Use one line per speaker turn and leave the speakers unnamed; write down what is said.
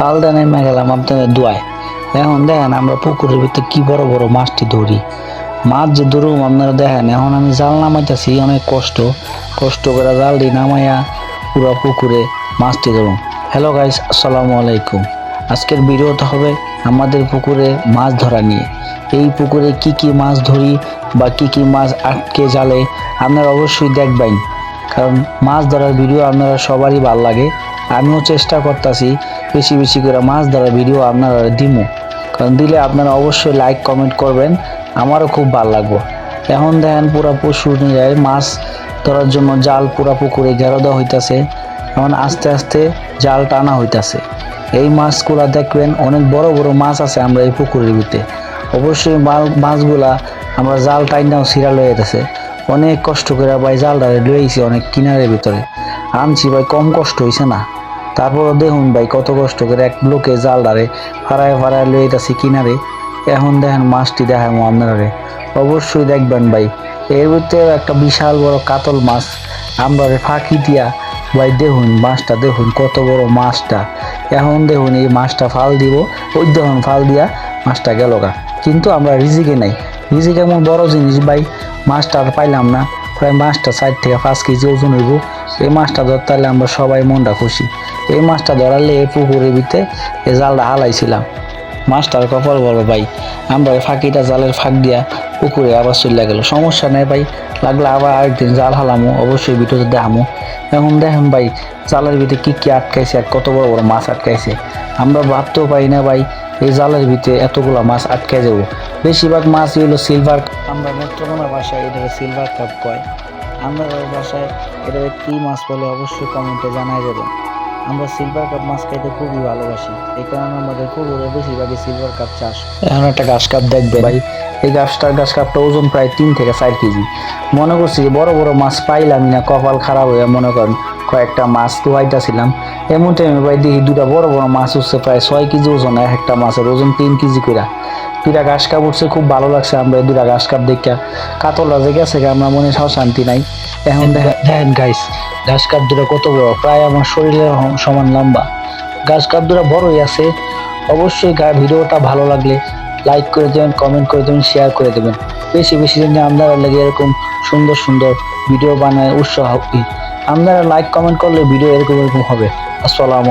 ফাল দিয়ে নেমে গেলাম আপনাদের দোয়ায়। এখন দেখেন আমরা পুকুরের ভিতরে কি বড় বড় মাছটি ধরি। মাছ যে ধরুম, আপনারা দেখেন, এখন আমি জাল নামাইতেছি, অনেক কষ্ট। কষ্ট করে জাল দিয়ে নামাইয়া পুরো পুকুরে মাছটি ধরুন হ্যালো গাইস আসসালামু আলাইকুম। আজকের ভিডিওটা হবে আমাদের পুকুরে মাছ ধরা নিয়ে। এই পুকুরে কি কি মাছ ধরি বা কি কি মাছ আটকে জালে, আপনারা অবশ্যই দেখবেন। কারণ মাছ ধরার ভিডিও আপনারা সবারই ভালো লাগে। আমিও চেষ্টা করতেছি বেশি বেশি করে মাছ ধরার ভিডিও আপনারা দিমু। কারণ দিলে আপনারা অবশ্যই লাইক কমেন্ট করবেন, আমারও খুব ভালো লাগবো। এখন দেখেন পুরা পশু নিয়ে মাছ ধরার জন্য জাল পুরা পুকুরে ঘেরো দেওয়া হইতাছে। এখন আস্তে আস্তে জাল টানা হইতাছে। এই মাছগুলা দেখবেন অনেক বড় বড় মাছ আছে আমরা এই পুকুরের ভিতরে। অবশ্যই মাছগুলা আমরা জাল টাইনাও সিরা লয়ে যেতেছে অনেক কষ্ট করে ভাই জাল জালটা লইছি অনেক কিনারের ভিতরে। আনছি ভাই, কম কষ্ট হইছে না। তারপরও দেখুন ভাই, কত কষ্ট করে এক লোকে জালডারে ফাড়ায় ফাড়ায় লয়ে যেতেছি কিনারে। এখন দেখেন মাছটি দেখাবো আপনারা অবশ্যই দেখবেন ভাই, এর ভিতরে একটা বিশাল বড় কাতল মাছ আমরা ফাঁকি দিয়া, ভাই দেখুন মাছটা, দেখুন কত বড় মাছটা। এখন দেখুন এই মাছটা ফাল দিব, ওই দেখুন ফাল দিয়া মাছটা গেলগা কিন্তু আমরা রিজিকে নাই। রিজিক এমন বড় জিনিস ভাই, মাছটা আর পাইলাম না। প্রায় মাছটা সাইড থেকে পাঁচ কেজি ওজন হইব, এই মাছটা ধরতে আমরা সবাই মনটা খুশি। এই মাছটা ধরালে এই পুকুরের ভিতরে এই জালটা হালাইছিলাম। মাছটার কপাল বড় ভাই, আমরা ফাঁকিটা জালের ফাঁক দিয়া পুকুরে আবার চলে গেল। সমস্যা নেই ভাই, লাগলে আবার আরেকদিন জাল হালামো, অবশ্যই ভিডিওতে দেখামো। এখন দেখেন ভাই, জালের ভিতরে কী কী আটকাইছে আর কত বড় বড় মাছ আটকাইছে। আমরা ভাবতেও পারি না ভাই, এই জালের ভিতরে এতগুলো মাছ আটকে যাব। বেশিরভাগ মাছই হলো সিলভার আমরা নেত্রকোনা ভাষায় এটা সিলভার কাপ কয়। আমরা ভাষায় এটা কি মাছ বলে অবশ্যই কমেন্টে জানাই দেবেন। আমরা সিলভার কাপ মাছ খাইতে খুবই ভালোবাসি। এই কারণে আমাদের পুকুরে বেশিরভাগই সিলভার কাপ চাষ। এখন একটা গাছ কাপ দেখবে ভাই এই গাছটার গাছ কাপটা ওজন প্রায় তিন থেকে চার কেজি। মনে করছি যে বড় বড় মাছ পাইলামই না কপাল খারাপ হয়ে মনে করেন। কয়েকটা মাছ তুয়াইতেছিলাম এমন টাইমে ভাই দেখি দুটা বড় বড় মাছ উঠছে প্রায় ছয় কেজি ওজন এক একটা মাছের ওজন তিন কেজি করে দুটা ঘাস কাপ উঠছে খুব ভালো লাগছে আমরা দুটা ঘাস কাপ দেখা কাতলা যে গেছে আমরা মনে সাও শান্তি নাই। এখন দেখেন গাইস ঘাস কাপ দুটা কত বড়? প্রায় আমার শরীরের সমান লম্বা। ঘাস কাপ দুটা বড়ই আছে। অবশ্যই গা ভিডিওটা ভালো লাগলে লাইক করে দেবেন কমেন্ট করে দেবেন শেয়ার করে দেবেন। বেশি বেশি যদি আপনারা লাগে এরকম সুন্দর সুন্দর ভিডিও বানায় উৎসাহ আপনারা লাইক কমেন্ট করলে ভিডিও এরকম এরকম হবে। আসসালাম